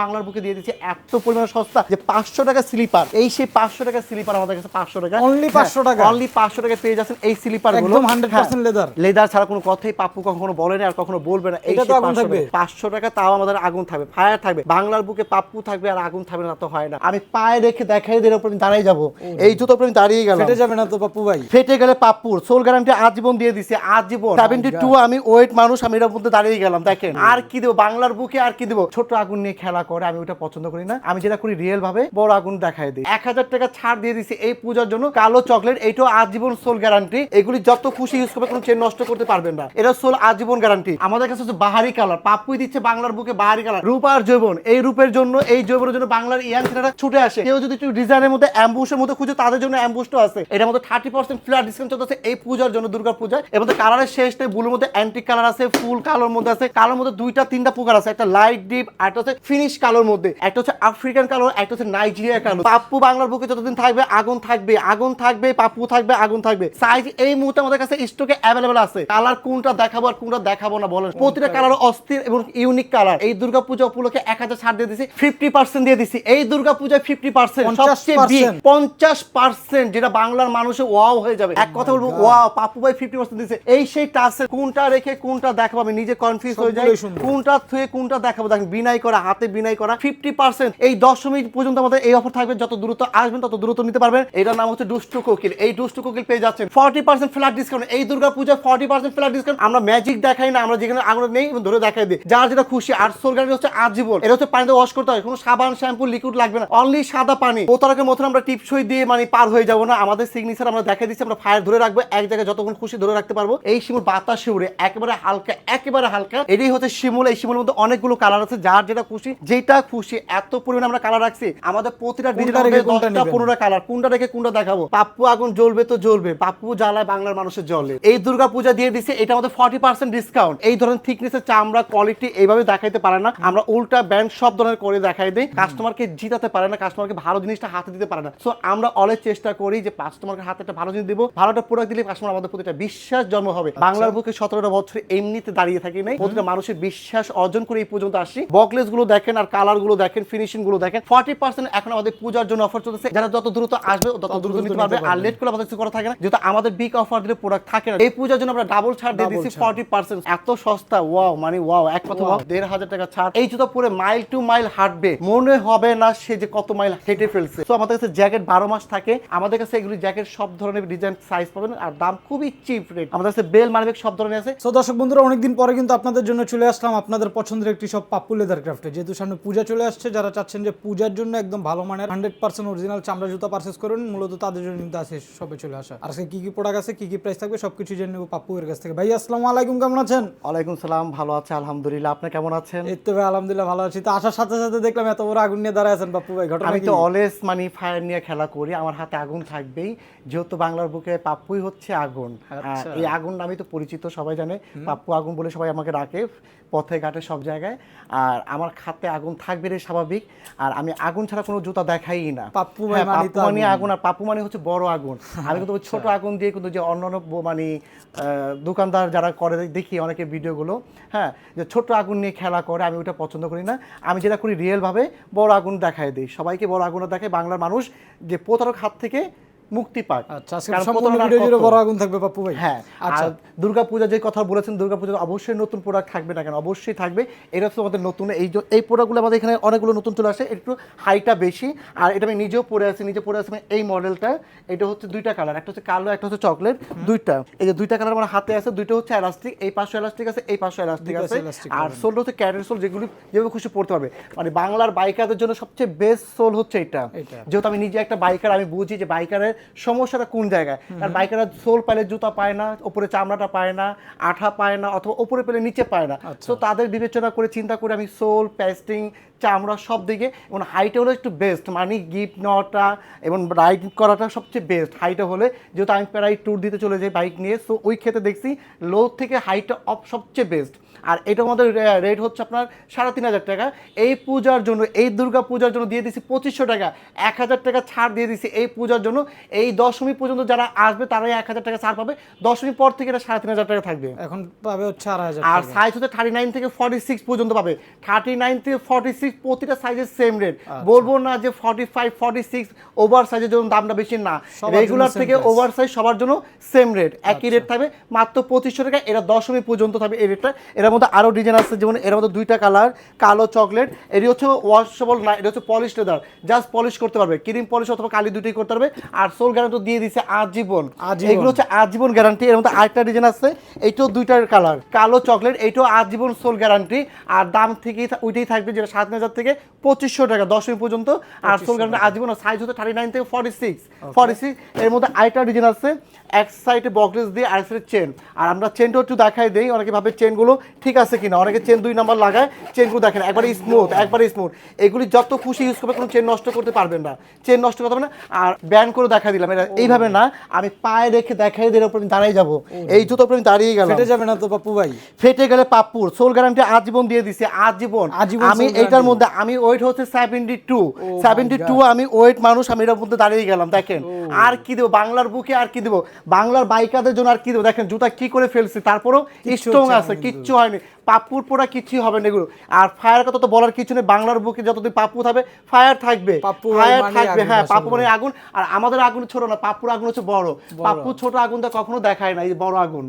বাংলার বুকে দিয়ে দিচ্ছে এত পরিমাণ সস্তা যে পাঁচশো টাকা স্লিপার। এই সেই পাঁচশো টাকা স্লিপার আমাদের কাছে পাঁচশো টাকা। Only 500 টাকা? অনলি পাঁচশো টাকা পেয়ে যাচ্ছেন এই স্লিপারগুলো একদম 100% leather? লেদার ছাড়া কোনো কথাই পাপ্পু কখনো বলেনি আর কখনো বলবে না। এই? পাঁচশো টাকা। তাও আমাদের আগুন থাকবে ফায়ার থাকবে। বাংলার বুকে পাপ্পু থাকবে আর আগুন থাকবে না তো হয় না। আমি পায়ে রেখে দেখাই দিলে উপর আমি দাঁড়িয়ে যাব। এই জুতো উপর আমি দাঁড়িয়ে গেলাম। ফেটে যাবে না তো পাপ্পু ভাই। ফেটে গেলে পাপ্পুর। সোল গ্যারান্টি আজীবন দিয়ে দিছে আজীবন। সেভেন্টি টু আমি ওয়েট মানুষ আমি এটার মধ্যে দাঁড়িয়ে গেলাম দেখেন। আর কি দেবো? বাংলার বুকে আর কি দেবো? ছোট আগুন নিয়ে খেলা করে, আমি ওটা পছন্দ করি না। আমি যেটা করি রিয়েল ভাবে বড় আগুন দেখাই দিই। এক হাজার টাকা ছাড় দিয়ে দিছি এই পূজার জন্য। কালো চকলেট এইটাও আজীবন সোল গ্যারান্টি এগুলি যত খুশি ইউজ করবে কোনো চেন নষ্ট করতে পারবেন না। এটা সোল আজীবন গ্যারান্টি আমাদের কাছে হচ্ছে বাহারি কালার পাপ্পুই দিচ্ছে বাংলার বুকে বাহারি কালার রূপ আর যৌবন। এই রূপের জন্য, এই যৌবনের জন্য বাংলার ইয়াং ছেলেরা ছুটে আসে। কেউ যদি একটু ডিজাইনের মধ্যে অ্যাম্বুসের মধ্যে খুঁজে, তাদের জন্য অ্যাম্বুসটাও আছে। এটার মধ্যে থার্টি পার্সেন্ট ফ্ল্যাট ডিসকাউন্ট চলতেছে এই পূজার জন্য, দুর্গা পূজায়। মধ্যে কালারের শেষ নেই ব্লুর মধ্যে অ্যান্টিক কালার আছে ফুল কালোর মধ্যে আছে। কালোর মধ্যে দুইটা, তিনটা প্রকার আছে। একটা লাইট ডিপ আর একটা হচ্ছে ফিনিশ কালোর মধ্যে। একটা হচ্ছে আফ্রিকান কালার একটা হচ্ছে নাইজেরিয়া কালো। পাপ্পু বাংলার বুকে যতদিন থাকবে আগুন থাকবে আগুন থাকবে পাপ্পু থাকবে আগুন থাকবে। সাইজ এই মুহূর্তে আমাদের কাছে স্টকে অ্যাভেলেবল আছে। কালার কোনটা দেখাবো আর কোনটা দেখাবো না বলেন। প্রতিটা কালার অস্থির এবং ইউনিক কালার এই দুর্গা পূজা উপলক্ষে এক হাজার ছাড় দিয়ে দিছি ফিফটি পার্সেন্ট দিয়ে দিছি। এই দুর্গা পূজায় ফিফটি পার্সেন্ট সবচেয়ে পঞ্চাশ পার্সেন্ট যেটা বাংলার মানুষের ওয়াও হয়ে যাবে। এক কথা বলব ওয়াও পাপু ভাই ফিফটি পার্সেন্ট দিচ্ছে এই সেই টাচের কোনটা রেখে কোনটা দেখাবো আমি নিজে কনফিউজ হয়ে যাই। কোনটা থুয়ে কোনটা দেখাবো? দেখেন বিনাই করা হাতে বিনাই করা ফিফটি পার্সেন্ট এই দশমী পর্যন্ত আমাদের এই অফার থাকবে। যত দ্রুত আসবেন, তত দ্রুত নিতে পারবেন। এটার নাম হচ্ছে দুষ্টু কোকিল। এই দুষ্টু কোকিল পেয়ে যাচ্ছেন। ফর্টি পার্সেন্ট ফ্ল্যাট ডিসকাউন্ট এই Durga Puja forty percent flat discount আমরা ম্যাজিক দেখাই না, আমরা যেখানে আগুন নেই ধরে দেখাই দিই। যার যেটা খুশি। আর সোল হচ্ছে আজীবন। এটা হচ্ছে পানিতে ওয়াশ করতে হয়। কোনো সাবান শ্যাম্পু লিকুইড লাগবে না। অনলি সাদা পানি। বোতলকের মতন আমরা টিপসই দিয়ে মানে পার হয়ে যাব না। আমাদের সিগনেচার আমরা দেখাই দিচ্ছি। আমরা ফায়ার ধরে রাখব। এক জায়গায় যতক্ষণ খুশি ধরে রাখতে পারব। এই শিমুল বাতাস শিউরে একেবারে হালকা একেবারে হালকা। এটাই হচ্ছে শিমুল। এই শিমুলের মধ্যে অনেকগুলো কালার আছে। যার যেটা খুশি যেটা খুশি এত পরিমাণে আমরা কালার রাখছি। আমাদের প্রতিটা ডিজাইন পনেরো কালার কোনটা রেখে কোনটা দেখাবো? পাপ্পু আগুন জ্বলবে তো জ্বলবে। পাপ্পু জ্বালায় বাংলার মানুষের জলে। এই দুর্গা পূজা দিয়ে দিছে এটা আমাদের ফর্টি পার্সেন্ট ডিসকাউন্ট এই ধরনের থিকনেসের চামড়া কোয়ালিটি এইভাবে দেখাইতে পারে না। আমরা উল্টা ব্যান্ড সব ধরনের করে দেখাই দিই। কাস্টমারকে জিতাতে পারে না কাস্টমারকে ভালো জিনিসটা হাতে দিতে পারে না। সো আমরা অলওয়েজ চেষ্টা করি যে কাস্টমারকে হাতে একটা ভালো জিনিস দিব। ভালোটা প্রোডাক্ট দিলে কাস্টমার আমাদের প্রতি একটা বিশ্বাস জন্ম হবে। বাংলার বুকে সতেরোটা বছর এমনিতে দাঁড়িয়ে থাকি নাই। প্রতিটা মানুষের বিশ্বাস অর্জন করে এই পর্যন্ত আসি বকলেসগুলো দেখেন আর কালারগুলো দেখেন ফিনিশিংগুলো দেখেন। ফর্টি পার্সেন্ট এখন আমাদের পূজার জন্য অফার চলতেছে। যারা যত দ্রুত আসবে তত দ্রুত নিতে পারবে। আর লেট করে আমাদের করা থাকে না। যেহেতু আমাদের বিগ অফার দিলে প্রোডাক্ট থাকে না। এই পূজার জন্য আমরা ডাবল ছাড় দিয়ে দিচ্ছি ফর্টি পার্সেন্ট এত সস্তা। ওয়াও মানে ওয়াও এক কথা দেড় হাজার টাকা ছাড়। এই জুতো পরে মাইল টু মাইল হাঁটবে। মনে হবে না সে যে কত মাইল হেঁটে ফেলছে। তো আমাদের কাছে জ্যাকেট বারো মাস থাকে। আমাদের কাছে এগুলি জ্যাকেট সব ধরনের ডিজাইন সাইজ পাবেন আর দাম খুবই চিপ রেট আমাদের কাছে বেল মানবেক সব ধরনের আছে। সো দর্শক বন্ধুরা অনেকদিন পরে কিন্তু আপনাদের জন্য চলে আসলাম আপনাদের পছন্দের একটি সব পাপ্পু লেদার ক্রাফটে যেহেতু সামনে পূজা চলে আসছে। যারা চাচ্ছেন যে পূজার জন্য একদম ভালো মানের হান্ড্রেড পার্সেন্ট অরিজিনাল চামড়া জুতা পারচেস করুন মূলত তাদের জন্য কিন্তু আছে সবে চলে আসা। আর আজকে কি কি প্রোডাক্ট আছে কি কি প্রাইস থাকবে সবকিছু জেনে নেব পাপ্পু এর কাছ থেকে। ভাই আসসালামু আলাইকুম কেমন আছেন? ওয়ালাইকুম সালাম ভালো আছে আলহামদুলিল্লাহ। আপনি কেমন আছেন? এই তো ভাই আলহামদুলিল্লাহ ভালো আছি। তো আসার সাথে সাথে দেখলাম এত বড় আগুন নিয়ে দাঁড়ায় আছেন পাপ্পু ভাই ঘটনা আমি তো অলওয়েজ মানে ফায়ার নিয়ে খেলা করি আমার হাতে আগুন থাকবেই। যেহেতু বাংলার বুকে পাপ্পুই হচ্ছে আগুন। আচ্ছা। এই আগুন নামই তো পরিচিত সবাই জানে। পাপ্পু আগুন বলে সবাই আমাকে ডাকে পথে ঘাটে সব জায়গায়। আর আমার খাতে আগুন থাকবে রে স্বাভাবিক। আর আমি আগুন ছাড়া কোনো জুতা দেখাই না। পাপ্পু মানে আগুন। আর পাপ্পু মানে হচ্ছে বড় আগুন। আমি কিন্তু ছোট আগুন দিয়ে কিন্তু যে অন্যান্য মানে দোকানদার যারা করে দেখি অনেকে ভিডিওগুলো। হ্যাঁ যে ছোট আগুন নিয়ে খেলা করে আমি ওটা পছন্দ করি না। আমি যেটা করি রিয়েল ভাবে বড় আগুন দেখায় দিই। সবাইকে বড় আগুন দেখায়। বাংলার মানুষ যে প্রতারক হাত থেকে মুক্তি পাক আচ্ছা থাকবে পাপ্পু ভাই। হ্যাঁ আচ্ছা। দুর্গাপূজা যে কথা বলেছেন দুর্গাপূজা অবশ্যই নতুন প্রোডাক্ট থাকবে না কেন? অবশ্যই থাকবে। এটা হচ্ছে আমাদের নতুন এই যে- এই প্রোডাক্টগুলো আমাদের এখানে অনেকগুলো নতুন চলে আসে একটু হাইটা বেশি। আর এটা আমি নিজেও পরে আছি নিজে পরে আছি এই মডেলটা এটা হচ্ছে দুইটা কালার একটা হচ্ছে কালো একটা হচ্ছে চকলেট দুইটা। এই যে দুইটা কালার আমার হাতে আছে দুইটা হচ্ছে এলাস্টিক এই পাশে এলাস্টিক আছে এই পাশে এলাস্টিক আছে। আর সোল হচ্ছে ক্যারেট সোল যেগুলি যেভাবে খুশি পড়তে পারবে। মানে বাংলার বাইকারদের জন্য সবচেয়ে বেস্ট সোল হচ্ছে এটা। যেহেতু আমি নিজে একটা বাইকার আমি বুঝি যে বাইকারের সমস্যাটা কোন জায়গায়? আর বাইকাররা সোল পাইলে জুতা পায় না উপরে চামড়াটা পায় না আঠা পায় না অথবা উপরে পেলে নিচে পায় না। আচ্ছা। তো তাদের বিবেচনা করে চিন্তা করে আমি সোল প্যাস্টিং চামড়া সব দিকে এবং হাইটে হলে একটু বেস্ট মানে গিফট নেওয়াটা এবং রাইড করাটা সবচেয়ে বেস্ট হাইটে হলে যেহেতু আমি প্রায় ট্যুর দিতে চলে যাই বাইক নিয়ে সো ওই ক্ষেত্রে দেখছি লো থেকে হাইটটা অফ সবচেয়ে বেস্ট আর এটা আমাদের রেট হচ্ছে আপনার সাড়ে তিন হাজার টাকা। এই পূজার জন্য এই দুর্গা পূজার জন্য দিয়ে দিছি পঁচিশশো টাকা। এক হাজার টাকা ছাড় দিয়ে দিছি এই পূজার জন্য। এই দশমী পর্যন্ত যারা আসবে তারাই এক হাজার টাকা ছাড় পাবে। দশমী পর থেকে এটা সাড়ে তিন হাজার টাকা থাকবে। এখন পাবে হচ্ছে আড়াই হাজার আর সাইজ হচ্ছে থার্টি নাইন থেকে ফর্টি সিক্স পর্যন্ত পাবে। থার্টি নাইন থেকে ফর্টি সিক্স প্রতিটা সাইজের সেম রেট বলব না যে forty five forty six over সাইজের জন্য দামটা বেশি না। রেগুলার থেকে ওভার সাইজ সবার জন্য সেম রেট একই রেট থাকবে। মাত্র পঁচিশশো টাকা। এটা দশমী পর্যন্ত থাকবে এই রেটটা এর মধ্যে আরও ডিজাইন আছে যেমন এর মধ্যে দুইটা কালার কালো চকলেট এটি হচ্ছে ওয়াশেবল না এটা হচ্ছে পলিশ লেদার জাস্ট পলিশ করতে পারবে ক্রিম পলিশ অথবা কালি দুটোই করতে পারবে আর সোল গ্যারান্টি দিয়ে দিচ্ছে আজীবন। আজীবন। এগুলো হচ্ছে আজীবন গ্যারান্টি এর মধ্যে আরেকটা ডিজাইন আছে এইটাও দুইটার কালার কালো চকলেট এইটাও আজীবন সোল গ্যারান্টি আর দাম থেকেই ওইটাই থাকবে যেটা সাত হাজার থেকে পঁচিশশো টাকা দশমী পর্যন্ত আর সোল গ্যারান্টি আজীবন সাইজ হচ্ছে থার্টি নাইন থেকে ফর্টি সিক্স ফর্টি সিক্স এর মধ্যে আরেকটা ডিজাইন আছে এক সাইডে বকলেস দিয়ে আর সাইডে চেন আর আমরা চেনটা একটু দেখাই দেই অনেকে ভাবে চেনগুলো ঠিক আছে কিনা। অনেকে চেন দুই নাম্বার লাগায় চেনগুলো দেখেন একবারে স্মুথ একবারে স্মুথ এগুলি যত খুশি ইউজ করবে কোনো চেন নষ্ট করতে পারবেন না। চেন নষ্ট করতে পারবেন না। আর ব্যান করে দেখা দিলাম। এটা এইভাবে না আমি পায়ে রেখে দেখাই দিলে উপর আমি দাঁড়িয়ে যাব। এই জুতো উপর আমি দাঁড়িয়ে গেলাম। ফেটে যাবে না তো পাপ্পু ভাই? ফেটে গেলে পাপ্পুর। সোল গ্যারান্টি আজীবন দিয়ে দিছি আজীবন। আমি এটার মধ্যে আমি ওয়েট হচ্ছে সেভেন্টি টু সেভেন্টি টু. আমি ওয়েট মানুষ আমি এটার মধ্যে দাঁড়িয়ে গেলাম দেখেন। আর কি দেবো? বাংলার বুকে আর কি দেবো? বাংলার বাইকারদের জন্য আর কি দেবো? দেখেন জুতা কি করে ফেলছি তারপরেও কিচ্ছু স্ট্রং আছে কিচ্ছু হয়নি। পাপ্পুর পোড়া কিচ্ছুই হবে না এগুলো। আর ফায়ার কথা তো বলার কিছু নেই বাংলার বুকে যতদিন পাপ্পু থাকবে ফায়ার থাকবে। ফায়ার মানে থাকবে হ্যাঁ আসলে। পাপ্পু মানে আগুন। আর আমাদের আগুন ছোট না পাপ্পুর আগুন হচ্ছে বড়। পাপ্পু ছোট আগুনটা কখনো দেখায় না এই বড় আগুন।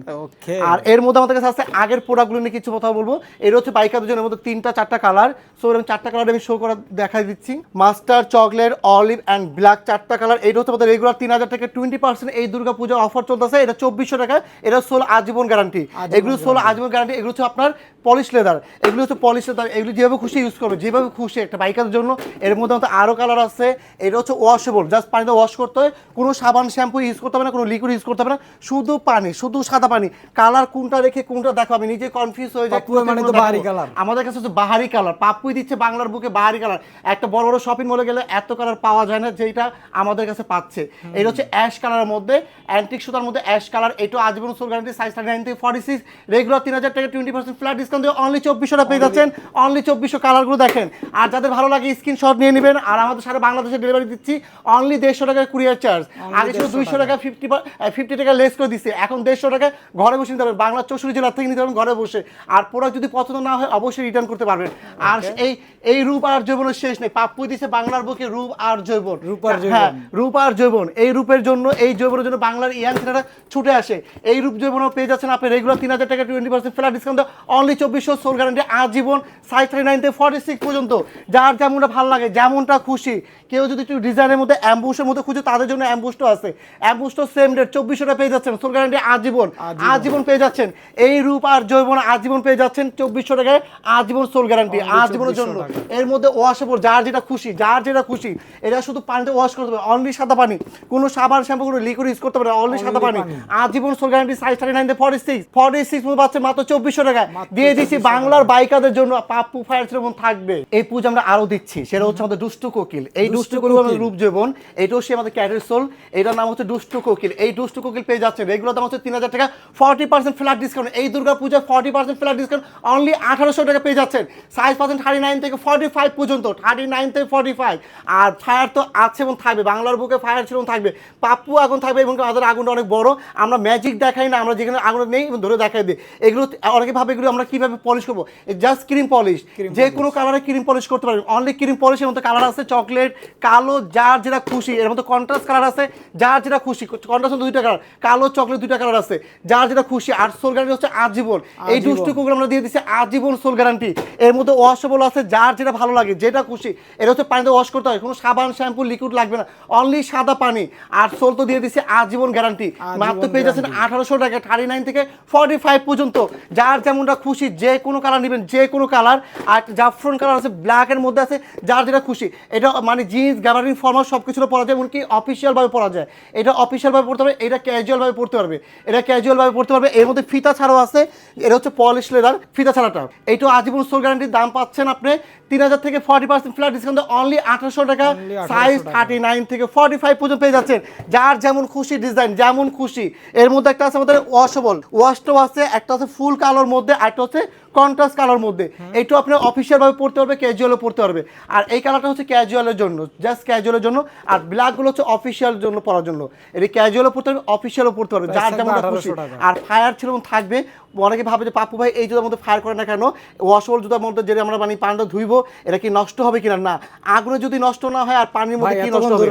আর এর মধ্যে আমাদের কাছে আছে আগের প্রোডাক্টগুলো নিয়ে কিছু কথা বলব। এর হচ্ছে বাইকারদের জন্য মধ্যে তিনটা চারটা কালার। সো এরকম চারটা কালার আমি শো করা দেখাই দিচ্ছি। Master chocolate olive and black চারটা কালার। এটা হচ্ছে আমাদের রেগুলার তিন হাজার থেকে টোয়েন্টি পার্সেন্ট এই দুর্গা পূজা অফার চলতেছে এটা চব্বিশশো টাকা এটা সোল আজীবন গ্যারান্টি এগুলো সোল আজীবন গ্যারান্টি এগুলো হচ্ছে আপনার পলিশ লেদার এগুলো হচ্ছে পলিশ লেদার এগুলো যেভাবে খুশি ইউজ করবে যেভাবে খুশি একটা বাইকারের জন্য এর মধ্যে আমাদের আরও কালার আছে এটা হচ্ছে ওয়াশেবল জাস্ট পানিতে ওয়াশ করতে হয় কোনো সাবান শ্যাম্পু ইউজ করতে হবে না কোনো লিকুইড ইউজ করতে হবে না শুধু পানি শুধু সাদা পানি। কালার কোনটা রেখে কোনটা দেখো আমি নিজে কনফিউজ হয়ে যাই মানে তো বাহারি দেখো। আমাদের কাছে হচ্ছে বাহারি কালার পাপ্পুই দিচ্ছে বাংলার বুকে বাহারি কালার একটা বড় বড় শপিং মলে গেলে এত কালার পাওয়া যায় না যেটা আমাদের কাছে পাচ্ছে। এটা হচ্ছে অ্যাশ কালারের মধ্যে অ্যান্টিক সুতার মধ্যে অ্যাশ কালার এটা আজীবন sole guarantee size thirty nine থেকে ফর্টি সিক্স রেগুলার তিন হাজার টাকা টোয়েন্টি পার্সেন্ট ফ্ল্যাট ডিসকাউন্ট দিয়ে অনলি চব্বিশশো টাকা পেয়ে যাচ্ছেন। অনলি চব্বিশশো কালারগুলো দেখেন। আর যাদের ভালো লাগে স্ক্রিনশট নিয়ে নেবেন আর আমাদের সারা বাংলাদেশে ডেলিভারি দিচ্ছি অনলি দেড়শো টাকা কুরিয়ার চার্জ আগে ছিল দুইশো টাকা। ফিফটি ফিফটি টাকা লেস করে দিচ্ছে। এখন দেড়শো টাকা ঘরে বসে নিতে পারবেন বাংলা চৌষট্টি জেলার থেকে নিতে পারবেন ঘরে বসে। আর প্রোডাক্ট যদি পছন্দ না হয় অবশ্যই রিটার্ন করতে পারবেন। আর এই এই রূপ আর যৌবনের শেষ নেই। পাপ্পু দিচ্ছে বাংলার বুকে রূপ আর যৌবন। রূপ আর হ্যাঁ রূপ আর যৌবন। এই রূপের জন্য এই যৌবনের জন্য বাংলার ইয়াং ছেলেরা ছুটে আসে। এই রূপ যৌবনও পেয়ে যাচ্ছেন আপনি রেগুলার তিন হাজার টাকা twenty percent flat discount only চব্বিশশো সোল গ্যারান্টি আজীবন সাইজ থার্টি নাইন থেকে ফর্টি সিক্স পর্যন্ত। যার যেমনটা ভালো লাগে যেমনটা খুশি। কেউ যদি একটু ডিজাইনের মধ্যে অ্যাম্বুসের মধ্যে খুঁজে তাদের জন্য অ্যাম্বুসটা আছে। অ্যাম্বুসটা সেম রেট চব্বিশশো টাকা পেয়ে যাচ্ছেন সোল গ্যারান্টি আজীবন। আজীবন। পেয়ে যাচ্ছেন। এই রূপ আর যৌবন আজীবন পেয়ে যাচ্ছেন চব্বিশশো টাকায় আজীবন সোল গ্যারান্টি আজীবনের জন্য। এর মধ্যে ওয়াশেবল যার যেটা খুশি যার যেটা খুশি এটা শুধু পানিতে ওয়াশ করতে হবে। অনলি সাদা পানি। কোনো সাবান শ্যাম্পু কোনো লিকুইড ইউজ করতে পারে অনলি সাদা পানি। আজীবন sole guarantee size thirty nine forty six forty six পাচ্ছে মাত্র চব্বিশশো টাকা দিয়ে দিচ্ছি বাংলার বাইকারদের জন্য পাপ্পু ফায়ার যেমন থাকবে। এই পুজো আমরা আরও দিচ্ছি। সেটা হচ্ছে আমাদের দুষ্টু কোকিল। এই দুষ্টু কোকিল আমাদের। রূপ জীবন এটাও সে আমাদের ক্যাটের সোল এটার নাম হচ্ছে দুষ্টু কোকিল। এই দুষ্টু কোকিল পেয়ে যাচ্ছে। রেগুলার দাম হচ্ছে তিন হাজার টাকা। ফর্টি পার্সেন্ট ফ্ল্যাট ডিসকাউন্ট এই দুর্গা পূজায় forty percent flat discount only আঠারোশো টাকা পেয়ে যাচ্ছেন সাইজ পাচ্ছেন থার্টি নাইন থেকে ফর্টি ফাইভ পর্যন্ত। থার্টি নাইন থেকে ফর্টি ফাইভ আর ফায়ার তো আছে এবং থাকবে। বাংলার বুকে ফায়ার এবং থাকবে। পাপ্পু এখন থাকবে এবং আমাদের আগুনটা অনেক বড় আমরা ম্যাজিক দেখাই না আমরা যেখানে আগুন নেই ধরে দেখাই দিই। এগুলো অনেকে ভাবে এগুলো আমরা কীভাবে পলিশ করব? জাস্ট ক্রিম পলিশ যে কোনো কালারে ক্রিম পলিশ করতে পারবেন। অনলি ক্রিম পলিশের মধ্যে কালার আছে চকলেট কালো যার যেটা খুশি। এর মধ্যে কন্ট্রাস্ট কালার আছে যার যেটা খুশি। কন্ট্রাস্ট দুইটা কালার কালো চকলেট দুইটা কালার আছে যার যেটা খুশি। আর সোল গ্যারান্টি হচ্ছে আজীবন। এই। দুষ্টু কুকুর আমরা দিয়ে দিচ্ছি আজীবন সোল গ্যারান্টি এর মধ্যে ওয়াশেবল আছে যার যেটা ভালো লাগে যেটা খুশি। এটা হচ্ছে পানিতে ওয়াশ করতে হয়। কোনো সাবান শ্যাম্পু লিকুইড লাগবে না। অনলি সাদা পানি। আর সোল তো দিয়ে দিচ্ছে আজীবন গ্যারান্টি আজীবন মাত্র পেয়ে যাচ্ছেন আঠারোশো টাকা থার্টি নাইন থেকে ফর্টি ফাইভ পর্যন্ত। যার যেমনটা খুশি যে কোনো কালার নেবেন যে কোনো কালার আর জাফরন কালার আছে ব্ল্যাকের মধ্যে আছে যার যেটা খুশি। এটা মানে জিন্স গ্যাবারিং ফর্মাল সব কিছু পরা যায় এমনকি অফিসিয়ালভাবে পরা যায়। এটা অফিসিয়ালভাবে পড়তে পারবে এটা ক্যাজুয়ালভাবে পড়তে পারবে। এটা ক্যাজুয়ালভাবে পড়তে পারবে। এর মধ্যে ফিতা ছাড়াও আছে এটা হচ্ছে পলিশ লেদার ফিতা ছাড়াটা। এইটা আজীবন সোল গ্যারান্টির দাম পাচ্ছেন আপনি তিন হাজার থেকে forty percent flat discount only আঠারোশো টাকা। সাইজ থার্টি নাইন থেকে ফর্টি ফাইভ পর্যন্ত পেয়ে যাচ্ছেন। যার যেমন খুশি ডিজাইন যেমন খুশি। এর মধ্যে একটা আছে আমাদের ওয়াশেবল ওয়াশটাও আছে, একটা আছে ফুল কালোর মধ্যে, আরেকটা হচ্ছে কন্ট্রাস্ট কালার মধ্যে। এইটা আপনি অফিসিয়াল ভাবে পড়তে পারবে ক্যাজুয়ালও পড়তে পারবে। আর এই কালারটা হচ্ছে ক্যাজুয়ালের জন্য জাস্ট ক্যাজুয়ালের জন্য। আর ব্ল্যাকগুলো হচ্ছে অফিসিয়াল জন্য পরার জন্য। এটা ক্যাজুয়ালও পড়তে পারবে অফিসিয়ালও পড়তে পারবে। যার যেমন খুশি। আর ফায়ার ছিল থাকবে অনেকে ভাবে যে পাপ্পু ভাই এই জুতার মধ্যে ফায়ার করে না কেন? ওয়াশবল জুতার মধ্যে যে আমরা মানে পানটা ধুইবো এটা কি নষ্ট হবে কিনা? না আগুনে যদি নষ্ট না হয় আর পানির মধ্যে কি নষ্ট হবে?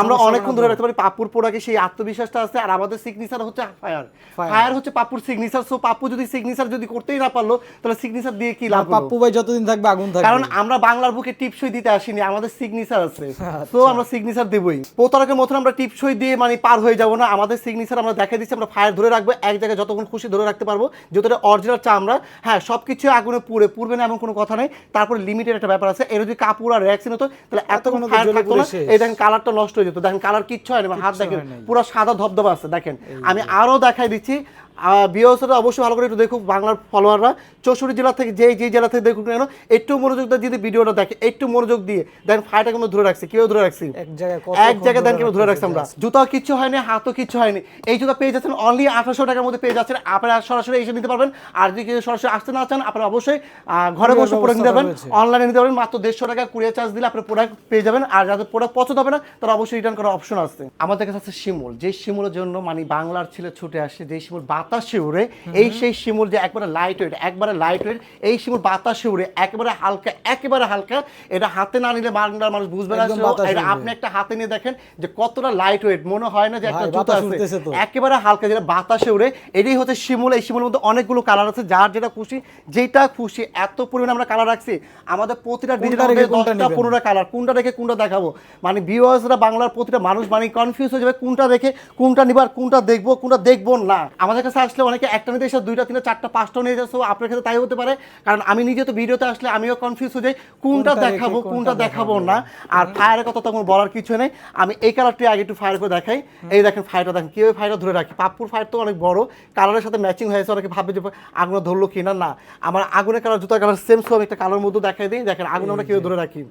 আমরা অনেকক্ষণ ধরে রাখতে পারি পাপুর পোড়াকে সেই আত্মবিশ্বাসটা আছে আর আমাদের সিগনেচার হচ্ছে ফায়ার ফায়ার হচ্ছে পাপুর সিগনেচার সো পাপ্পু যদি সিগনেচার যদি করতেই না পারল তাহলে সিগনেচার দিয়ে কি লাভ পাপ্পু ভাই যতদিন থাকবে আগুন থাকবে। কারণ আমরা বাংলার বুকে টিপসই দিতে আসিনি আমাদের সিগনেচার আছে। আচ্ছা। তো আমরা সিগনেচার দেবই। প্রতারকের মতন আমরা টিপসই দিয়ে মানে পার হয়ে যাব না। আমাদের সিগনেচার আমরা দেখাই দিচ্ছি আমরা ফায়ার ধরে রাখব এক জায়গায় যতক্ষণ খুশি ধরে রাখতে পারব। যেহেতু অরিজিনাল চামড়া হ্যাঁ সবকিছু আগুনে পুড়ে পুড়বে না এমন কোনো কথা নেই। তারপরে লিমিটেড একটা ব্যাপার আছে। এর যদি কাপড় আর র্যাক্সিন হতো তাহলে এতক্ষণ এতক্ষণ তো ফায়ার থাকতো না। এই দেখেন কালারটা নষ্ট হয়ে যেত। দেখেন কালার কিচ্ছু হয়নি আমার হাত দেখেন পুরো সাদা ধবধবা আছে। দেখেন আমি আরও দেখাই দিচ্ছি বিওসরা অবশ্যই ভালো করে একটু দেখুক বাংলার ফলোয়াররা চৌষট্টি জেলা থেকে যে যে জেলা থেকে দেখুক কেন একটু মনোযোগ দিয়ে যদি ভিডিওটা দেখে একটু মনোযোগ দিয়ে দেখেন ফায়ারটা কিন্তু ধরে রাখছি কেউ ধরে রাখছি? এক জায়গায় দেন কেন ধরে রাখছি আমরা। জুতাও কিচ্ছু হয়নি হাতও কিচ্ছু হয়নি। এই জুতা পেয়ে যাচ্ছেন অনলি আঠারোশো টাকার মধ্যে পেয়ে যাচ্ছেন। আপনারা সরাসরি এসে নিতে পারবেন। আর যদি সরাসরি আসতে না চান আপনারা অবশ্যই ঘরে বসে প্রোডাক্ট নিতে পারবেন। অনলাইনে নিতে পারবেন। মাত্র দেড়শো টাকা কুড়িয়ে চার্জ দিলে আপনি প্রোডাক্ট পেয়ে যাবেন। আর যাদের প্রোডাক্ট পছন্দ হবে না তারা অবশ্যই রিটার্ন করার অপশন আছে। আমাদের কাছে আছে শিমুল। যে শিমুলের জন্য মানে বাংলার ছেলে ছুটে আসে যে শিমুল বাতাসে উড়ে এই সেই শিমুল যে একবারে লাইট ওয়েট একবারে লাইট ওয়েট এই শিমুল বাতাসে উড়ে একেবারে হালকা একেবারে হালকা এটা হাতে না নিলে বাংলার মানুষ বুঝবে না। আপনি একটা হাতে নিয়ে দেখেন যে কতটা লাইট ওয়েট মনে হয় না যে একটা জুতা আছে। একেবারে হালকা যেটা বাতাসে উড়ে এটাই হচ্ছে শিমুল। এই শিমুলের মধ্যে অনেকগুলো কালার আছে যার যেটা খুশি যেটা খুশি এত পরিমাণে আমরা কালার রাখছি। আমাদের প্রতিটা ডিজাইনের দশটা? পনেরোটা কালার কোনটা রেখে কোনটা দেখাবো? মানে ভিউয়ার্সরা বাংলার প্রতিটা মানুষ মানে কনফিউজ হয়ে যাবে কোনটা রেখে কোনটা নিবার কোনটা দেখব কোনটা দেখব না। আমাদের কাছে আসলে অনেকে একটা নিতে এসে দুইটা তিনটা চারটা পাঁচটাও নিয়ে যাচ্ছে আপনার ক্ষেত্রে তাই হতে পারে। কারণ আমি নিজে তো ভিডিওতে আসলে আমিও কনফিউজ হয়ে যাই কোনটা দেখাবো কোনটা দেখাবো। না। আর ফায়ারের কথা তখন বলার কিছু নেই। আমি এই কালারটি আগে একটু ফায়ার করে দেখাই। এই দেখেন ফায়ারটা দেখেন কীভাবে ফায়ারটা ধরে রাখি। পাপ্পুর ফায়ার তো অনেক বড়। কালারের সাথে ম্যাচিং হয়েছে অনেকে ভাবে যে আগুন ধরলো কিনা? না। আমার আগুনের কালার জুতার কালার সেম সব একটা কালার মধ্যে দেখাই দিই। দেখেন আগুন আমরা কীভাবে ধরে রাখি?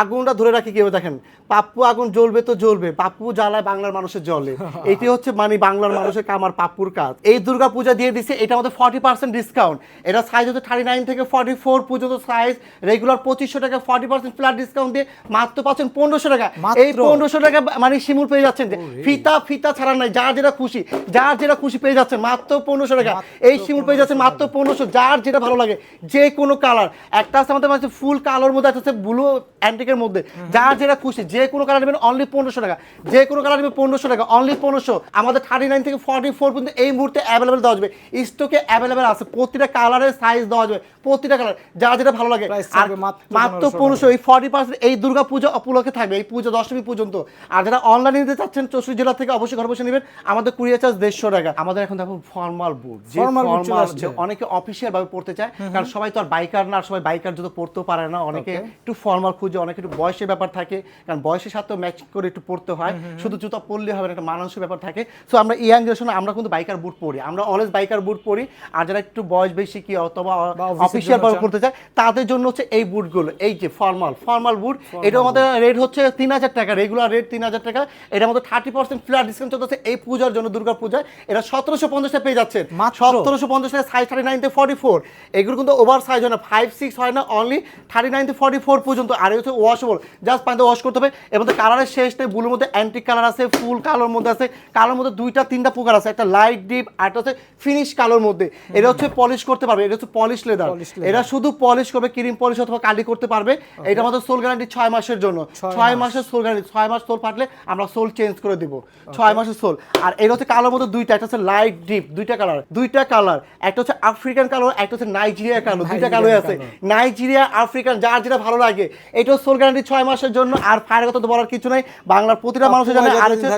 আগুনটা ধরে রাখি কীভাবে? দেখেন পাপ্পু আগুন জ্বলবে তো জ্বলবে পাপ্পু জ্বালায় বাংলার মানুষের জলে। এটি হচ্ছে মানে বাংলার মানুষের কামার পাপ্পুর কাজ। এই দুর্গা পূজা দিয়ে দিচ্ছে এটা আমাদের ফর্টি পার্সেন্ট ডিসকাউন্ট এটা সাইজ হচ্ছে থার্টি নাইন থেকে ফর্টি ফোর পর্যন্ত সাইজ রেগুলার পঁচিশশো টাকা ফর্টি পার্সেন্ট ফ্ল্যাট ডিসকাউন্ট দিয়ে মাত্র পাচ্ছেন পনেরোশো টাকা। এই পনেরোশো টাকা মানে শিমুল পেয়ে যাচ্ছেন ফিতা ফিতা ছাড়া নাই যার যেটা খুশি যার যেটা খুশি পেয়ে যাচ্ছেন মাত্র পনেরোশো টাকা। এই শিমুল পেয়ে যাচ্ছেন মাত্র পনেরোশো যার যেটা ভালো লাগে যে কোনো কালার একটা আছে আমাদের মাঝে ফুল কালোর মধ্যে একটা আছে ব্লু অ্যান্টিকের মধ্যে। যার যেটা খুশি যে কোনো কালার নেবেন অনলি পনেরোশো টাকা। যে কোনো কালার নেবেন পনেরোশো টাকা অনলি পনেরোশো। আমাদের থার্টি নাইন থেকে ফর্টি ফোর পর্যন্ত এই মুহূর্তে অ্যাভেলেবেল দেওয়া যাবে। স্টকে অ্যাভেলেবেল আছে প্রতিটা কালারের সাইজ দেওয়া যাবে প্রতিটা কালার যার যেটা ভালো লাগে। আর মাত্র মাত্র 1500 পনেরোশো এই ফর্টি পার্সেন্ট এই দুর্গা পুজো উপলক্ষে থাকবে এই পুজো দশমী পর্যন্ত। আর যারা অনলাইনে নিতে চাচ্ছেন চৌষট্টি জেলা থেকে অবশ্যই ঘর বসে নেবেন। আমাদের কুড়িয়ে চার্জ দেড়শো টাকা। আমাদের এখন দেখো ফর্মাল বুট যে ফর্মাল আসছে। অনেকে অফিসিয়াল ভাবে পড়তে চায় কারণ সবাই তো আর বাইকার না আর সবাই বাইকার জুতো পড়তেও পারে না। অনেকে একটু ফর্মাল খুঁজে অনেকে একটু বয়সের ব্যাপার থাকে কারণ বয়সের সাথে ম্যাচ করে একটু পড়তে হয়। শুধু জুতো পরলে হবে না একটা মানানসই ব্যাপার থাকে। সো আমরা ইয়াং জেনারেশন আমরা কিন্তু বাইকার বুট পরি আমরা অলওয়েজ বাইকার বুট পরি আর যারা একটু বয়স বেশি কি অথবা অফিসিয়াল জন্য করতে চায় তাদের জন্য হচ্ছে এই বুটগুলো এই যে ফর্মাল ফর্মাল বুট এটা আমাদের রেট হচ্ছে তিন হাজার টাকা। রেগুলার রেট তিন হাজার টাকা। এটা আমাদের থার্টি পার্সেন্ট ফ্ল্যাট ডিসকাউন্ট চলতেছে এই পূজার জন্য দুর্গা পূজায়। এটা সতেরোশো পঞ্চাশ পেয়ে যাচ্ছেন মাত্র? সতেরোশো পঞ্চাশ টাকা সাইজ থার্টি নাইন থেকে ফর্টি ফোর এগুলো কিন্তু ওভার সাইজ হয় না। ফাইভ সিক্স হয় না। অনলি থার্টি নাইন থেকে ফর্টি ফোর পর্যন্ত। আর হচ্ছে ওয়াশেবল জাস্ট পানিতে ওয়াশ করতে হবে। এবং কালারের শেষ নেই। ব্লুর মধ্যে অ্যান্টিক কালার আছে ফুল কালোর মধ্যে আছে। কালোর মধ্যে দুইটা তিনটা প্রকার আছে। একটা লাইট ডিপ আর হচ্ছে ফিনিশ কালার মধ্যে। এটা হচ্ছে পলিশ করতে পারবে এটা হচ্ছে পলিশ লেদার এটা শুধু পলিশ করবে ক্রিম পলিশ অথবা কালি করতে পারবে। এটা আমাদের সোল গ্যারান্টি ছয় মাসের জন্য। ছয় মাসের সোল গ্যারান্টি ছয় মাস সোল ফাটলে আমরা সোল চেঞ্জ করে দিব। ছয় মাসের সোল আর এটা হচ্ছে কালার মধ্যে দুইটা একটা হচ্ছে লাইট ডিপ দুইটা কালার দুইটা কালার একটা হচ্ছে আফ্রিকান কালার একটা হচ্ছে নাইজেরিয়া কালার দুইটা কালার আছে। নাইজেরিয়া আফ্রিকান যার যেটা ভালো লাগে। এটা সোল গ্যারান্টি ছয় মাসের জন্য। আর ফায়ার কথা তো বলার কিছু নাই। বাংলার প্রতিটা মানুষের জানে আর হচ্ছে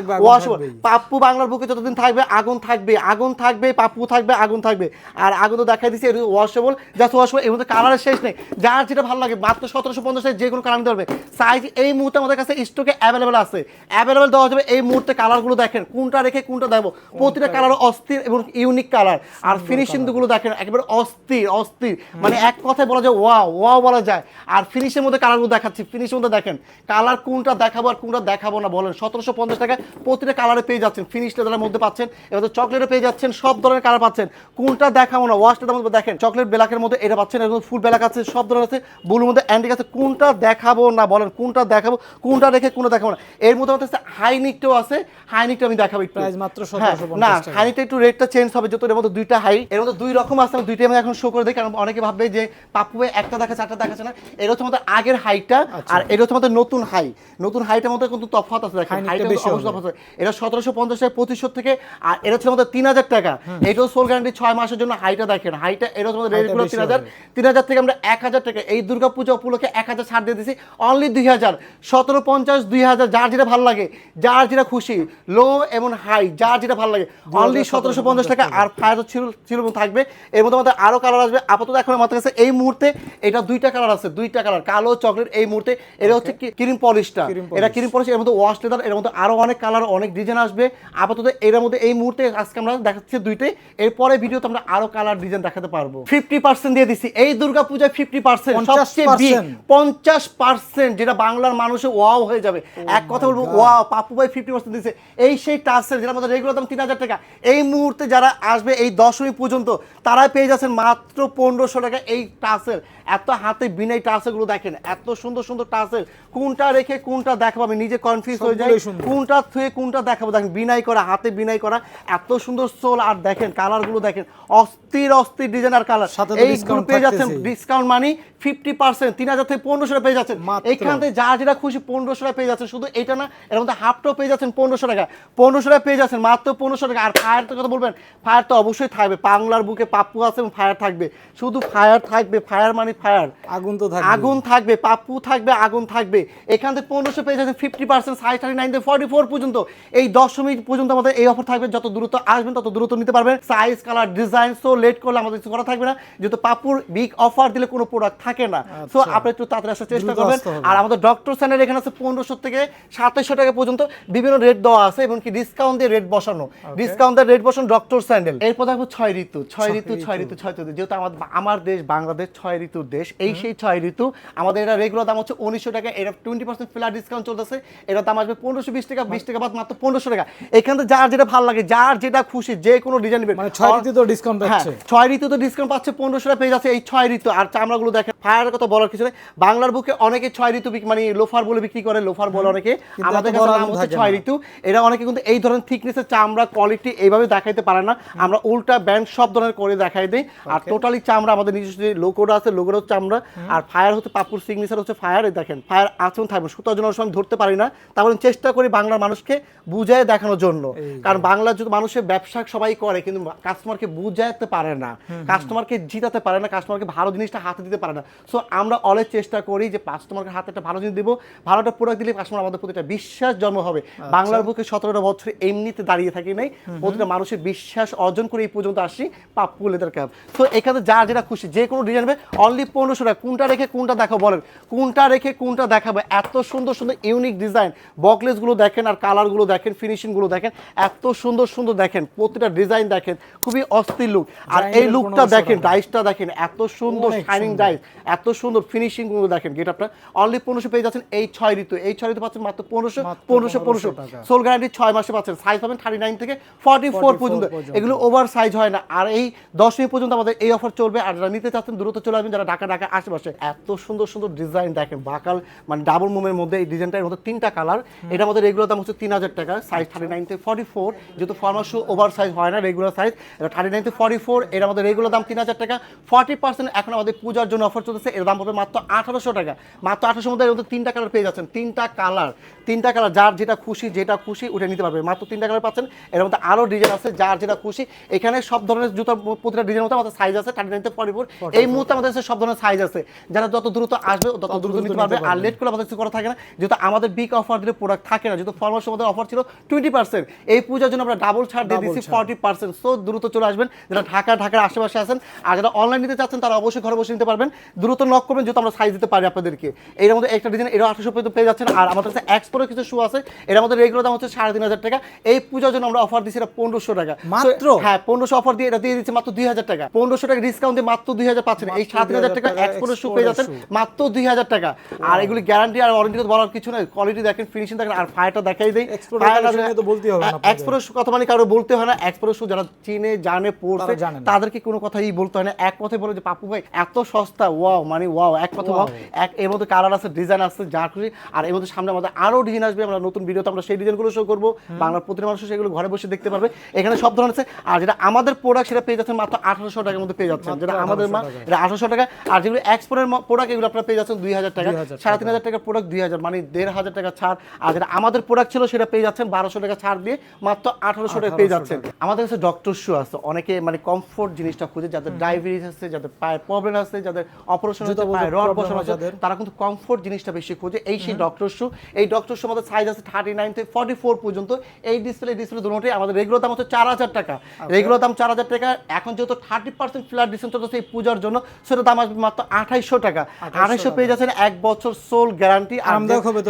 পাপ্পু বাংলার বুকে যতদিন থাকবে আগুন থাকবে। আগুন থাকবে পাপ্পু থাকবে আগুন থাকবে। আর আগুন তো দেখাই দিচ্ছে ওয়াশেবল জাস্ট ওয়াশেবল এর মধ্যে কালারের শেষ নেই। যার যেটা ভালো লাগে মাত্র সতেরোশো পঞ্চাশ যে কোনো কালার নিতে পারবে। সাইজ এই মুহূর্তে আমাদের কাছে স্টকে অ্যাভেলেবেল আছে। অ্যাভেলেবেল দেওয়া যাবে এই মুহূর্তে কালারগুলো দেখেন কোনটা রেখে কোনটা দেবো। প্রতিটা কালার অস্থির এবং ইউনিক কালার আর ফিনিশিংগুলো দেখেন একেবারে অস্থির অস্থির। মানে এক কথায় বলা যায় ওয়াও ওয়াও বলা যায়। আর ফিনিশের মধ্যে কালারগুলো দেখাচ্ছি। ফিনিশের মধ্যে দেখেন কালার কোনটা দেখাবো আর কোনটা দেখাবো না বলেন। সতেরোশো পঞ্চাশ টাকা প্রতিটা কালারে পেয়ে যাচ্ছেন। ফিনিশ লেদারের মধ্যে পাচ্ছেন এবার চকলেটও পেয়ে যাচ্ছেন। যাচ্ছেন সব ধরনের কালার পাচ্ছেন কোনটা দেখাবো না ওয়াশটার মধ্যে দেখেন চকলেট ব্ল্যাকের মধ্যে এটা পাচ্ছেন এর মধ্যে ফুল ব্ল্যাক আছে সব ধরনের আছে ব্লুর মধ্যে অ্যান্ডিক আছে কোনটা দেখাবো না বলেন কোনটা দেখাবো কোনটা রেখে কোনটা দেখাবো না এর মধ্যে আমাদের হাইনিকটাও আছে হাইনিকটা আমি দেখাবো একটু মাত্র হ্যাঁ, 1750 না হাইনিকটা একটু রেটটা চেঞ্জ হবে যত এর মধ্যে দুইটা হাই এর মধ্যে দুই রকম আছে আমি দুইটা আমি এখন শো করে দিই কারণ অনেকে ভাববে যে ভাই একটা দেখা চারটা দেখাচ্ছে না এটা হচ্ছে আমাদের আগের হাইটটা আচ্ছা। আর এটা হচ্ছে আমাদের নতুন হাই নতুন হাইটার মধ্যে কিন্তু তফাৎ আছে দেখেন হাইনিকটা হাইটা বেশি হবে। আছে। এটা সতেরোশো পঞ্চাশ টাকা পঁচিশশো থেকে আর এটা হচ্ছে আমাদের তিন হাজার টাকা। এটাও সোল গ্যারান্টি ছয় মাসের জন্য হাইটা দেখেন। হাইটা এটা হাইটা রেটগুলো তিন হাজার। তিন হাজার থেকে আমরা এক হাজার টাকা। এই দুর্গা পূজা উপলক্ষে এক হাজার ছাড় দিয়ে দিছি। অনলি দুই হাজার। সতেরো পঞ্চাশ দুই হাজার যার যেটা ভালো লাগে যার যেটা খুশি লো এবং হাই যার যেটা ভালো লাগে। অনলি সতেরোশো পঞ্চাশ টাকা। আর ফায়ার ছিল ছিল থাকবে। এর মধ্যে আমাদের আরও কালার আসবে। আপাতত এখন আমাদের কাছে এই মুহূর্তে এটা দুইটা কালার আছে। দুইটা কালার কালো চকলেট এই মুহূর্তে। এটা হচ্ছে ক্রিম পলিশটা এটা। ক্রিম পলিশ এর মধ্যে ওয়াশ লেদার এর মধ্যে আরও অনেক কালার অনেক ডিজাইন আসবে। আপাতত এর মধ্যে এই মুহূর্তে আজকে আমরা দেখাচ্ছি দুইটাই। এরপরে ভিডিওতে আমরা আরও কালার ডিজাইন দেখাতে পারব। ফিফটি পার্সেন্ট দিয়ে দিছি। এই দুর্গা পূজায় ফিফটি পার্সেন্ট 50% সবচেয়ে পঞ্চাশ পার্সেন্ট যেটা বাংলার মানুষের ওয়াও হয়ে যাবে। এক কথা বলব ওয়াও পাপু ভাই ফিফটি পার্সেন্ট দিচ্ছে এই সেই টাচের যেটা আমাদের রেগুলার দাম তিন হাজার টাকা। এই মুহূর্তে যারা আসবে এই দশমী পর্যন্ত তারাই পেয়ে যাচ্ছেন মাত্র পনেরোশো টাকা এই টাচের এত হাতে বিনাই টাচেরগুলো দেখেন এত সুন্দর সুন্দর টাচের কোনটা রেখে কোনটা দেখাবো আমি নিজে কনফিউজ হয়ে যাই। কোনটা থুয়ে কোনটা দেখাবো? দেখেন বিনাই করা হাতে বিনাই করা এত সুন্দর সোল আর দেখেন কালারগুলো দেখেন অস্থির অস্থির ডিজাইন আর কালার এই discount পেয়ে যাচ্ছেন ডিসকাউন্ট মানি ফিফটি পার্সেন্ট তিন হাজার থেকে পনেরোশো পেয়ে যাচ্ছেন। এখান থেকে যা যেটা খুশি পনেরোশো টাকা পেয়ে যাচ্ছেন। শুধু এটা না এর মধ্যে হাফটাও পেয়ে যাচ্ছেন পনেরোশো টাকা পনেরোশো টাকা পেয়ে যাচ্ছেন মাত্র পনেরোশো টাকা আর ফায়ার তো কথা বলবেন ফায়ার তো অবশ্যই থাকবে। বাংলার বুকে পাপ্পু আছে এবং ফায়ার থাকবে। শুধু ফায়ার থাকবে ফায়ার মানে ফায়ার আগুন তো থাকবে আগুন থাকবে পাপ্পু থাকবে আগুন থাকবে। এখান থেকে পনেরোশো পেয়ে যাচ্ছেন ফিফটি পার্সেন্ট সাড়ে থার্টি নাইন থেকে ফর্টি ফোর পর্যন্ত। এই দশমী পর্যন্ত আমাদের এই অফার থাকবে। যত দ্রুত আসবেন তত দ্রুত নিতে পারবেন। Size colour design so late করলে আমাদের কিছু করা থাকবে না। যেহেতু পাপুর বিগ অফার দিলে কোনো প্রোডাক্ট থাকে না। সো আচ্ছা। আপনি একটু তাড়াতাড়ি আসার চেষ্টা করবেন। আর আমাদের ডক্টর স্যানের এখানে আছে পনেরোশো থেকে সাতাশশো টাকা পর্যন্ত। বিভিন্ন রেট দেওয়া আছে এবং কি ডিসকাউন্ট দিয়ে রেট বসানো। ডিসকাউন্ট দিয়ে রেট বসানো ডক্টর স্যান্ডেল এরপর দেখব ছয় ঋতু। ছয় ঋতু ছয় ঋতু। ছয় ঋতু। যেহেতু আমার আমার দেশ বাংলাদেশ ছয় ঋতুর দেশ এই সেই ছয় ঋতু আমাদের এটা রেগুলার দাম হচ্ছে উনিশশো টাকা। এটা টোয়েন্টি পার্সেন্ট ফ্ল্যাট ডিসকাউন্ট চলতেছে। এটার দাম আসবে পনেরোশো বিশ টাকা বিশ টাকা বাদ মাত্র পনেরোশো টাকা। এখান থেকে যার যেটা ভালো লাগে যার যেটা খুশি যে কোনো ডিজাইন মানে ছয় ঋতু তো ডিসকাউন্ট হ্যাঁ, পাচ্ছে। ছয় ঋতু তো ডিসকাউন্ট পাচ্ছে পনেরোশো টাকা পেয়ে যাচ্ছে এই ছয় ঋতু। আর চামড়াগুলো দেখেন ফায়ারের কথা বলার কিছু নেই। বাংলার বুকে অনেকে ছয় ঋতু মানে লোফার বলে বিক্রি করে লোফার বলে অনেকে। আমাদের কাছে নাম হচ্ছে ছয় ঋতু। এরা অনেকে কিন্তু এই ধরনের থিকনেসের চামড়া কোয়ালিটি এইভাবে দেখাইতে পারে না। আমরা উল্টা ব্যান্ড সব ধরনের করে দেখাই দিই। আর টোটালি চামড়া আমাদের নিজস্ব যে লোগোটা আছে হচ্ছে চামড়া। আর ফায়ার হচ্ছে পাপুর সিগনেচার হচ্ছে ফায়ার দেখেন ফায়ার আচরণ থাকবে। সুতার জন্য সময় ধরতে পারি না। তারপরে চেষ্টা করি বাংলার মানুষকে বুঝায় দেখানোর জন্য। কারণ বাংলার যদি মানুষের ব্যবসা সবাই করে কিন্তু কাস্টমারকে বুঝাতে পারে না। কাস্টমারকে জিতাতে পারে না কাস্টমারকে ভালো জিনিসটা হাতে দিতে পারে না। সো আমরা অনেক চেষ্টা করি যে কাস্টমারকে হাতে একটা ভালো জিনিস দিব ভালো একটা প্রোডাক্ট দিলে কাস্টমার আমাদের প্রতি একটা বিশ্বাস জন্ম হবে। বাংলার বুকে সতেরোটা বছর এমনিতে দাঁড়িয়ে থাকি নাই প্রতিটা মানুষের বিশ্বাস অর্জন করে এই পর্যন্ত আসি পাপ্পু লেদার ক্যাপ তো এখানে যার যেটা খুশি যে কোনো ডিজাইন হবে অনলি পনেরোশো টাকা। কোনটা রেখে কোনটা দেখাবো বলেন? কোনটা রেখে কোনটা দেখাবো? এত সুন্দর সুন্দর ইউনিক ডিজাইন বকলেসগুলো দেখেন আর কালারগুলো দেখেন ফিনিশিংগুলো দেখেন এত সুন্দর সুন্দর দেখেন। প্রতিটা ডিজাইন দেখেন খুবই অস্থির লুক আর এই লুকটা দেখেন ডাইসটা দেখেন এত সুন্দর শাইনিং ডাইস এত সুন্দর ফিনিশিংগুলো দেখেন গেট আপটা অনলি পনেরোশো পেয়ে যাচ্ছেন এই ছয় ঋতু। এই ছয় ঋতু পাচ্ছেন মাত্র পনেরোশো পনেরোশো পনেরোশো সোল গ্যারান্টি ছয় মাসে পাচ্ছেন। সাইজ পাবেন থার্টি নাইন থেকে ফর্টি ফোর পর্যন্ত। এগুলো ওভার সাইজ হয় না। আর এই দশমী পর্যন্ত আমাদের এই অফার চলবে। আর যারা নিতে চাচ্ছেন দ্রুত চলে আসবেন যারা ঢাকা ঢাকা আশেপাশে। এত সুন্দর সুন্দর ডিজাইন দেখেন। বাকাল মানে ডাবল মুমের মধ্যে এই ডিজাইনটার মধ্যে তিনটা কালার এটা আমাদের রেগুলার দাম হচ্ছে তিন হাজার টাকা। সাইজ থার্টি নাইন থেকে ফর্টি ফোর যেহেতু ফর্মাল শু ওভার সাইজ হয় না রেগুলার সাইজ এটা থার্টি নাইন থেকে ফর্টি ফোর এর আমাদের রেগুলার দাম তিন হাজার টাকা। ফর্টি পার্সেন্ট এখন আমাদের পূজার জন্য অফার চলতেছে এর দাম হবে মাত্র আঠারোশো টাকা। মাত্র আঠারোশো মধ্যে এর মধ্যে তিনটা কালার পেয়ে যাচ্ছেন তিনটা কালার তিনটা কালার যার যেটা খুশি যেটা খুশি উঠে নিতে পারবে। মাত্র তিনটা কালার পাচ্ছেন এর মধ্যে আরও ডিজাইন আছে যার যেটা খুশি। এখানে সব ধরনের জুতার প্রতিটা ডিজাইন মধ্যে আমাদের সাইজ আছে থার্টি নাইন থেকে ফর্টি ফোর এই মুহূর্তে আমাদের কাছে সব ধরনের সাইজ আছে। যারা যত দ্রুত আসবে তত দ্রুত নিতে পারবে। আর লেট করে আমাদের কিছু করা থাকে না। যেহেতু আমাদের বিগ অফার দিলে প্রোডাক্ট থাকে না যেহেতু ফর্মাল আমাদের অফার ছিল টোয়েন্টি পার্সেন্ট এই পূজার জন্য আমরা ডাবল ছাড় দিয়ে দিচ্ছি। ফর্টি পার্সেন্ট সো দ্রুত চলে আসবেন। যারা ঢাকা ঢাকার আশেপাশে আছেন আর যারা অনলাইন নিতে চাচ্ছেন তারা অবশ্যই ঘরে বসে নিতে পারবেন। দ্রুত নক করবেন যেহেতু আমরা সাইজ দিতে পারি আপনাদেরকে। এর মধ্যে একটা ডিজাইন আঠারোশো পর্যন্ত পেয়ে যাচ্ছেন। আর আমাদের কাছে এক্সপোর্টের কিছু শু আছে। এর মধ্যে রেগুলার দাম হচ্ছে সাড়ে তিন হাজার টাকা। এই পূজার জন্য আমরা অফার দিচ্ছি এটা পনেরোশো টাকা। মাত্র? হ্যাঁ পনেরোশো অফার দিয়ে এটা দিয়ে দিচ্ছে মাত্র দুই হাজার টাকা। পনেরোশো টাকা ডিসকাউন্ট দিয়ে মাত্র দুই হাজার পাচ্ছেন। এই সাত হাজার টাকা 2000 টাকা এক্সপোর্টের শু পেয়ে যাচ্ছেন মাত্র দুই হাজার টাকা। আর এগুলি গ্যারান্টি আর ওয়ারেন্টি বলার কিছু নয় কোয়ালিটি দেখেন ফিনিশিং দেখেন আর ফায়ারটা দেখাই দেয় এক্সপোর্টের কথা মানে কারও বলতে হয় না। শু যারা চিনে জানে পড়ছে। তাদেরকে কোনো কথাই বলতে হয় না। এক কথাই বলে যে পাপু ভাই এত সস্তা ওয়াও মানে ওয়াও এক কথা ওয়াও এক এর মধ্যে কালার আছে ডিজাইন আছে যা খুশি আর এর মধ্যে সামনে আমাদের আরও ডিজাইন আসবে আমরা নতুন ভিডিওতে আমরা সেই ডিজাইনগুলো শো করব। বাংলার প্রতিটা মানুষ সেগুলো ঘরে বসে দেখতে পারবে। এখানে সব ধরনের আছে আর যেটা আমাদের প্রোডাক্ট সেটা পেয়ে যাচ্ছেন মাত্র আঠারোশো টাকার মধ্যে পেয়ে যাচ্ছেন। যেটা আমাদের মা এটা আঠারোশো টাকা। আর যেগুলো এক্সপোর্টের প্রোডাক্ট এগুলো আপনারা পেয়ে যাচ্ছেন দুই হাজার টাকা। সাড়ে তিন হাজার টাকার প্রোডাক্ট দুই হাজার মানে দেড় হাজার টাকা ছাড়। আর যেটা আমাদের প্রোডাক্ট ছিল সেটা পেয়ে যাচ্ছেন বারোশো টাকা ছাড় দিয়ে মাত্র আঠারোশো টাকা পেয়ে যাচ্ছেন। আমাদের কাছে ডক্টর শু আছে। অনেকে মানে কমফোর্ট জিনিসটা খুঁজে যাদের ডায়াবেটিস আছে যাদের পায়ের প্রবলেম আছে যাদের অপারেশন হচ্ছে পায়ে রড বসানো আছে তারা কিন্তু কমফোর্ট জিনিসটা বেশি খোঁজে। এই সেই ডক্টর শু এই ডক্টর শু আমাদের সাইজ আছে থার্টি নাইন থেকে ফর্টি ফোর পর্যন্ত। এই ডিসপ্লে ডিসপ্লে দুটোটাই আমাদের রেগুলার দাম হচ্ছে চার হাজার টাকা। রেগুলার দাম চার হাজার টাকা। এখন যেহেতু থার্টি পার্সেন্ট ফ্ল্যাট ডিসকাউন্ট চলছে এই পূজার জন্য সেটা দাম আসবে মাত্র আঠাইশশো টাকা। আঠাইশশো পেয়ে যাচ্ছেন এক বছর সোল গ্যারান্টি আরামদায়ক হবে।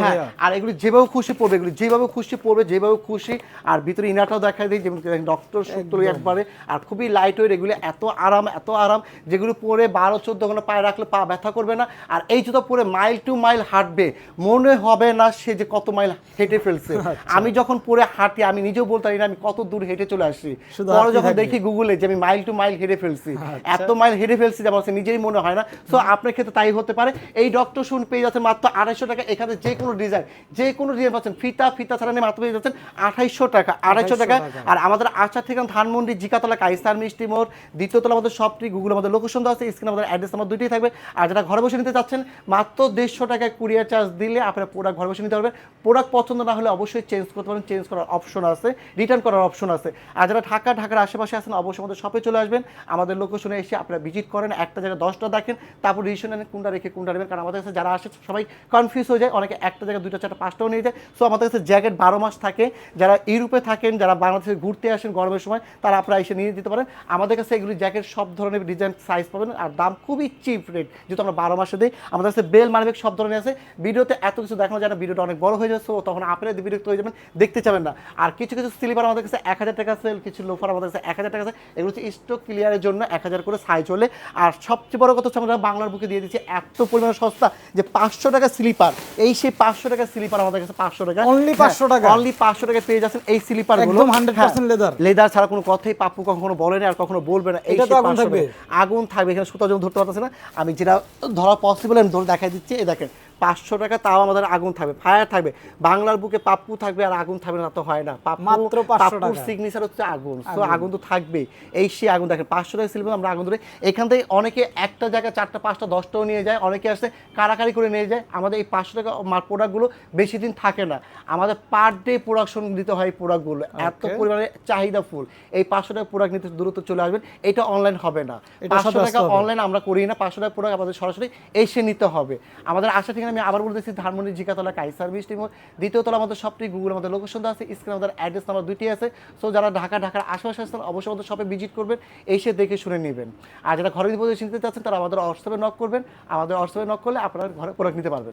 আর এগুলি যেভাবে খুশি পড়বে এগুলি যেভাবে খুশি পড়বে যেভাবে খুশি। আর ভিতরে ইনারটাও দেখা দিই যেমন ডক্টর সূত্র একবারে আর খুবই লাইট ওয়েট এগুলি এত আরাম এত আরাম যেগুলো পরে বারো চোদ্দ ঘণ্টা পায়ে রাখলে পা ব্যথা করবে না আর এই জুতো পরে মাইল টু মাইল হাঁটবে মনে হবে না সে যে কত মাইল হেঁটে ফেলছে। আচ্ছা। আমি যখন পরে হাঁটি আমি নিজেও বলতে পারি না আমি কত দূর হেঁটে চলে শুধু পরে যখন দেখি গুগলে যে আমি মাইল টু মাইল হেঁটে ফেলছি আচ্ছা। এত মাইল হেঁটে ফেলছি যে আমার কাছে নিজেই মনে হয় না। সো আপনার ক্ষেত্রে তাই হতে পারে। এই ডক্টর শুন পেয়ে যাচ্ছেন মাত্র আড়াইশো টাকা এখানে যে কোনো ডিজাইন যে কোনো ডিজাইন পাচ্ছেন। ফিতা ফিতা ছাড়া নিয়ে মাত্র পেয়ে যাচ্ছেন আঠাইশো টাকা আড়াইশো 2800 টাকা। টাকা। আর আমাদের আশা থেকে ধানমন্ডি, জিকাতলা, কাইসার, মিষ্টি মোড়, দ্বিতীয়তলা আমাদের সবটি গুগল আমাদের লোকেশন দেওয়া আছে স্ক্রিনে আমাদের অ্যাড্রেস আমার দুইটাই থাকবে। আর যারা ঘরে বসে নিতে চাচ্ছেন, মাত্র দেড়শো টাকায় কুরিয়ার চার্জ দিলে আপনারা প্রোডাক্ট ঘরে বসে নিতে পারবেন। প্রোডাক্ট পছন্দ না হলে অবশ্যই চেঞ্জ করতে পারেন চেঞ্জ করার অপশন আছে রিটার্ন করার অপশন আছে। আর যারা ঢাকা, ঢাকার আশেপাশে আছেন, অবশ্যই আমাদের শপে চলে আসবেন। আমাদের লোকেশনে এসে আপনারা ভিজিট করেন, একটা জায়গায় দশটা দেখেন, তারপর ডিসিশন নেন কোনটা রেখে কোনটা নেবেন। কারণ আমাদের কাছে যারা আসে, সবাই কনফিউজ হয়ে যায়। অনেকে একটা জায়গায় দুইটা, চারটা, পাঁচটাও নিয়ে যায়। সো আমাদের কাছে জ্যাকেট বারো মাস থাকে। যারা ইউরোপে থাকেন, যারা বাংলাদেশে ঘুরতে আসেন গরমের সময় তারা আপনারা এসে নিয়ে দিতে পারেন। আমাদের কাছে এগুলি জ্যাকেট সব ধরনের ডিজাইন সাইজ পাবেন আর দাম খুবই চিপ রেট যেহেতু আমরা বারো মাসে দিই। আমাদের কাছে বেল মানবেক সব ধরনের আছে। ভিডিওতে এত কিছু দেখানো যায় না ভিডিওটা অনেক বড় হয়ে যাচ্ছে তখন আপনারা বিরক্ত হয়ে যাবেন দেখতে চাবেন না। আর কিছু কিছু স্লিপার আমাদের কাছে এক হাজার টাকা সেল কিছু লোফার আমাদের কাছে এক হাজার টাকা আছে এগুলো হচ্ছে স্টক ক্লিয়ারের জন্য এক হাজার করে সাইজ হলে। আর সবচেয়ে বড় কথা হচ্ছে আমরা বাংলার বুকে দিয়ে দিচ্ছি এত পরিমাণে সস্তা যে পাঁচশো টাকা স্লিপার এই সেই পাঁচশো টাকা স্লিপার আমাদের কাছে পাঁচশো টাকা। Only 500 টাকা? অনলি পাঁচশো টাকা পেয়ে যাচ্ছেন এই স্লিপারগুলো। একদম 100% লেদার ছাড়া কোনো কথাই পাপ্পু কখনো বলে না আর কখনো বলবে না। এটা তো আগুন থাকবে? আগুন থাকবে এখানে সুতা যেমন ধরতে পারতেছে না। আমি যেটা ধরা পসিবল আমি ধরে দেখাই দিচ্ছি এই দেখেন। পাঁচশো টাকা তাও আমাদের আগুন থাকবে ফায়ার থাকবে। বাংলার বুকে পাপ্পু থাকবে আর আগুন থাকবে না তা তো হয় না। মাত্র 500 টাকা। সিগনেচার হচ্ছে আগুন। তো আগুন। তো থাকবে এই সেই আগুন দেখেন পাঁচশো টাকা সিলভার আমরা আগুন ধরে এখান থেকে অনেকে একটা জায়গায় চারটা পাঁচটা দশটাও নিয়ে যায় অনেকে আসছে কারাকারি করে নিয়ে যায়। আমাদের এই পাঁচশো টাকা প্রোডাক্টগুলো বেশি দিন থাকে না। আমাদের পার ডে প্রোডাকশন দিতে হয় প্রোডাক্টগুলো এত পরিমাণে চাহিদা ফুল এই পাঁচশো টাকা প্রোডাক্ট নিতে দূরত্ব চলে আসবেন। এটা অনলাইন হবে না। পাঁচশো টাকা অনলাইন আমরা করি না পাঁচশো টাকা প্রোডাক্ট আমাদের সরাসরি এসে নিতে হবে। আমাদের আশা ঠিকানা আমি আবার বলতেছি, ধানমন্ডি জিকাতলা কাইসার মিষ্টি দ্বিতীয় তলা আমাদের সবটি গুগল আমাদের লোকেশন আছে স্ক্রিনে আমাদের অ্যাড্রেস নাম্বার দুটি আছে। সো যারা ঢাকা, ঢাকার আশেপাশে আসছেন অবশ্যই আমাদের শপে ভিজিট করবেন, এসে দেখে শুনে নেবেন। আর যারা ঘরে বিপদে চিনতে চাচ্ছেন, তারা আমাদের হোয়াটসঅ্যাপে নক করবেন। আমাদের হোয়াটসঅ্যাপে নক করলে আপনারা ঘরে প্রোডাক্ট নিতে পারবেন।